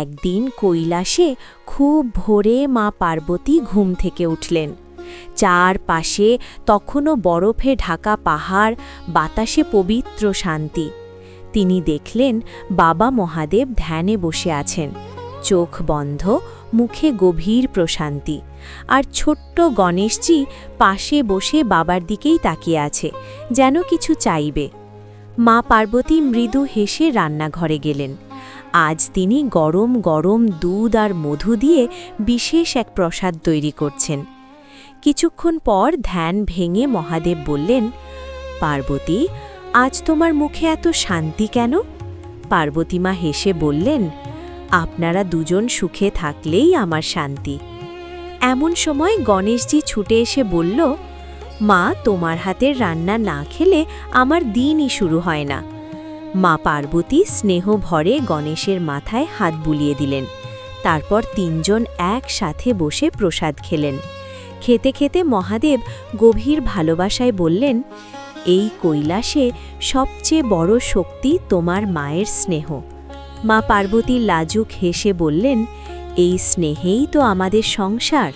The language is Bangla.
একদিন কৈলাসে খুব ভোরে মা পার্বতী ঘুম থেকে উঠলেন। চারপাশে তখনও বরফে ঢাকা পাহাড়, বাতাসে পবিত্র শান্তি। তিনি দেখলেন বাবা মহাদেব ধ্যানে বসে আছেন। চোখ বন্ধ, মুখে গভীর প্রশান্তি। আর ছোট্ট গণেশজি পাশে বসে বাবার দিকেই তাকিয়ে আছে, যেন কিছু চাইবে। মা পার্বতী মৃদু হেসে রান্নাঘরে গেলেন। আজ তিনি গরম গরম দুধ আর মধু দিয়ে বিশেষ এক প্রসাদ তৈরি করছেন। কিছুক্ষণ পর ধ্যান ভেঙে মহাদেব বললেন, পার্বতী, আজ তোমার মুখে এত শান্তি কেন? পার্বতীমা হেসে বললেন, আপনারা দুজন সুখে থাকলেই আমার শান্তি। এমন সময় গণেশজি ছুটে এসে বলল, মা, তোমার হাতের রান্না না খেলে আমার দিনই শুরু হয় না। মা পার্বতী স্নেহ ভরে গণেশের মাথায় হাত বুলিয়ে দিলেন। তারপর তিনজন একসাথে বসে প্রসাদ খেলেন। খেতে খেতে মহাদেব গভীর ভালোবাসায় বললেন, এই কৈলাসে সবচেয়ে বড় শক্তি তোমার মায়ের স্নেহ। মা পার্বতী লাজুক হেসে বললেন, এই স্নেহেই তো আমাদের সংসার।